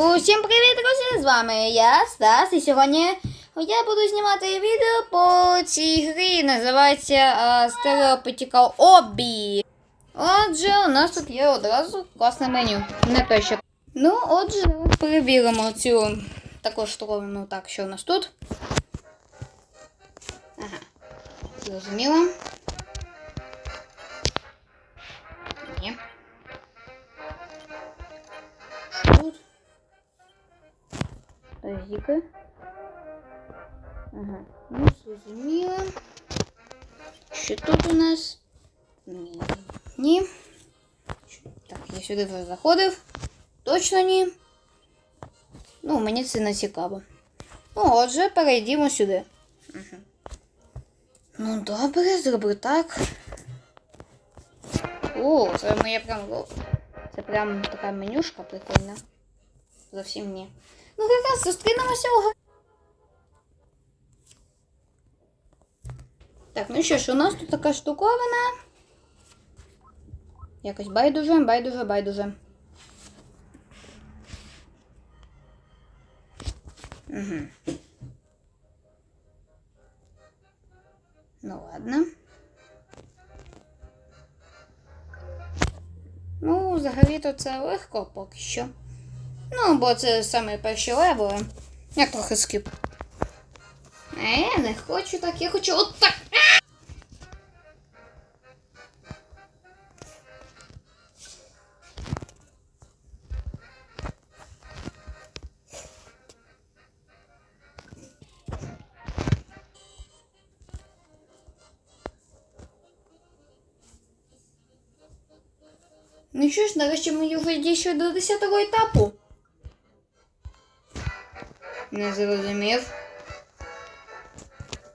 Усім привіт, друзі! З вами я, Стас, і сьогодні я буду знімати відео по цій грі. Називається Stereopetical Obby. Отже, у нас тут є одразу класне меню. Не те, що. Ну, отже, перевіримо цю таку штуковину. Так, що у нас тут? Ага. Зрозуміло. Тазіки. Ага. Ну, зрозуміло. Що тут у нас? Ні. Ні. Так, я сюди вже заходив. Точно ні. Ну, мені це не цікаво. Ну, отже, перейдімо сюди. Угу. Ну, добре, зроблю так. О, це моє прям. Це прям така менюшка прикольна. Зовсім ні. Ну, якраз зустрінемося у гр- Так, ну що ж, у нас тут така штуковина. Якось байдуже, байдуже, байдуже. Угу. Ну ладно. Ну, взагалі-то це легко поки що. Ну, бо це саме перші левели. Я трохи скіп. Е, не хочу так, я хочу от так. Ну що ж, нарешті ми вже дійшли до 10 етапу. Не зрозумів.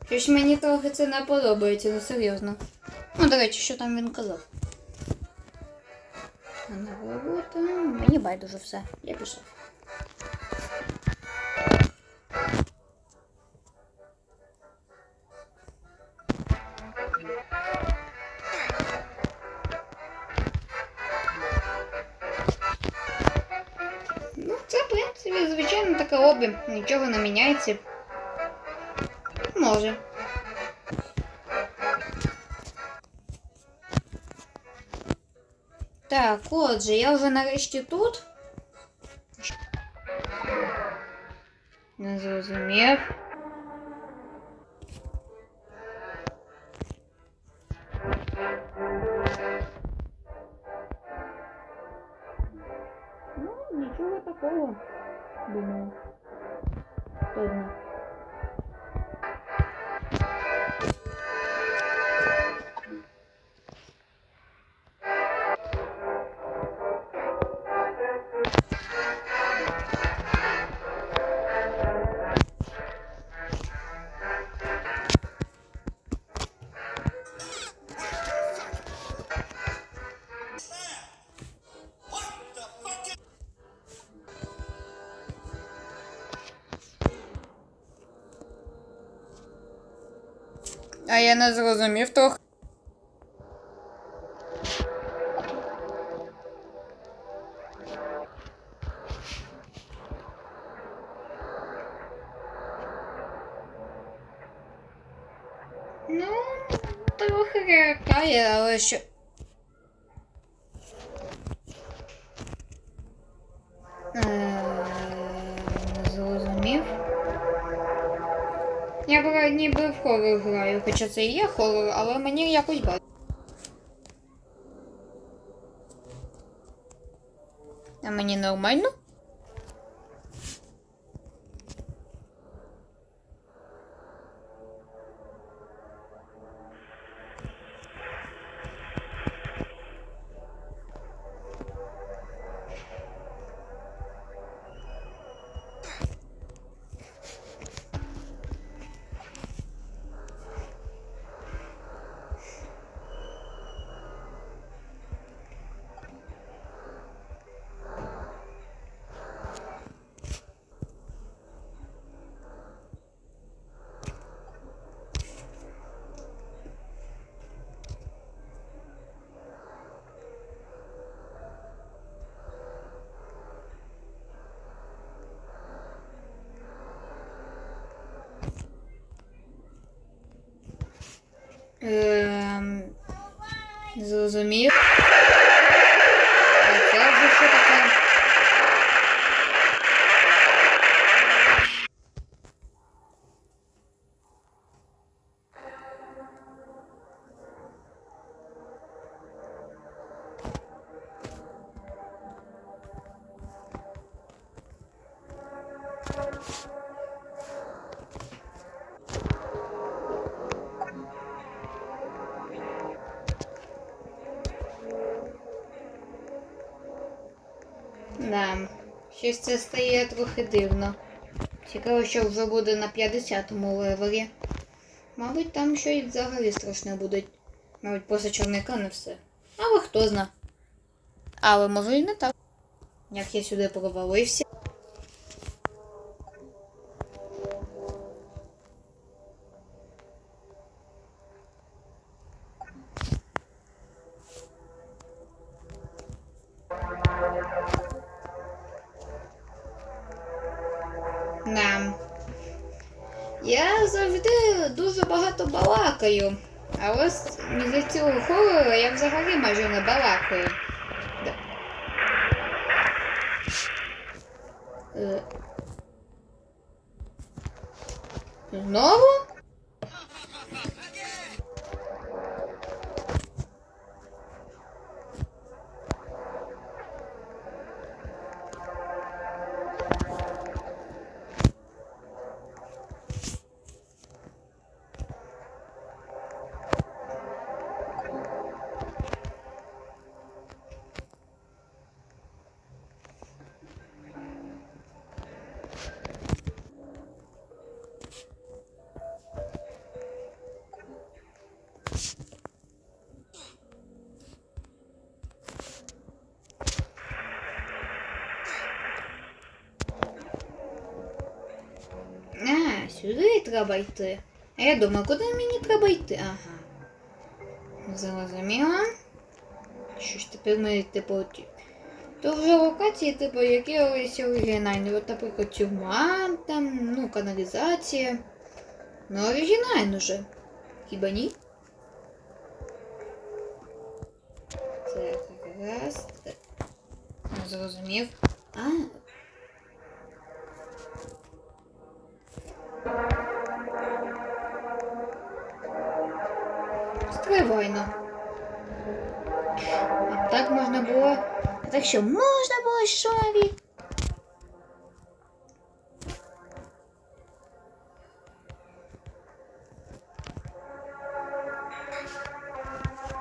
Щось мені трохи це не подобається, ну серйозно. Ну, до речі, що там він казав? Мені байдуже все. Я пішов. звичайно таке обі. Нічого не міняється. Може. Так, отже, я вже нарешті тут. Не зрозумів. Ну, нічого такого. Думаю. Точно. А я не зрозумів трохи. Ну, трохи лякає, але що. Е, Я б ніби в хорор граю, хоча це і є хорор, але мені якось бачить. А мені нормально? Зрозумів. А це вже що таке? Да, щось це стає трохи дивно. Цікаво, що вже буде на 50-му левелі. Мабуть, там щось взагалі страшне буде. Мабуть, після чорника не все. Але хто зна. Але може і не так. Як я сюди провалився. Балакаю. Але з- за цього хорора я взагалі майже не балакаю. Да. Знову? Сюди треба йти. А я думаю, куди мені треба йти? Ага. Зрозуміла. Що ж тепер ми, типу, то вже локації, типу, які ось оригінальні. От, наприклад, тюрма, там, ну, каналізація. Ну, оригінально же. Хіба ні? Так, раз. Зрозумів. А, Стривайно. А так можна було. А так що можна було шові?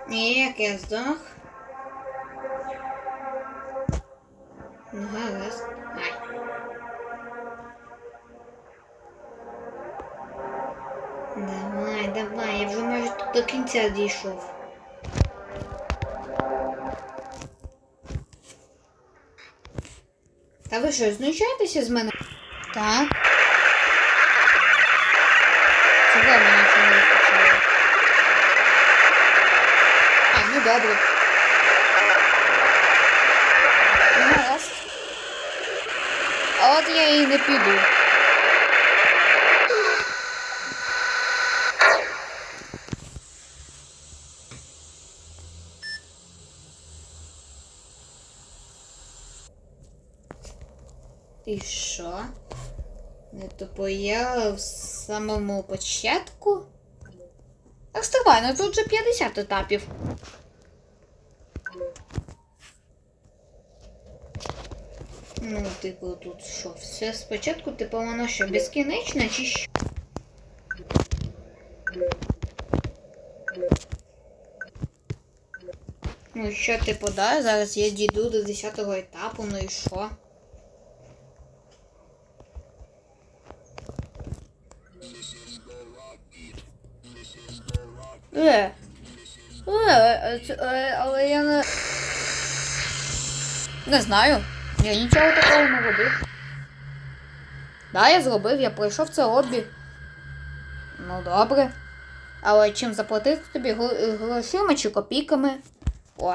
Ні, я здох. Кінця дійшов. Та ви що, знущаєтеся з мене? Так. Чого мені ще не вистачає? А, ну добре. Ну, гаразд. А от я і не піду. І що? Тупо я в самому початку? Так стривай, ну тут вже 50 етапів. Ну, типу, тут що, все спочатку, типу, воно що, безкінечне чи що? Ну, що, типу, да, зараз я дійду до 10 етапу, ну і що? Е. Е, е, е, але я не. Не знаю. Я нічого такого не робив. Да, я зробив, я пройшов це лобі. Ну добре. Але чим заплатити тобі Гро- грошима чи копійками? О,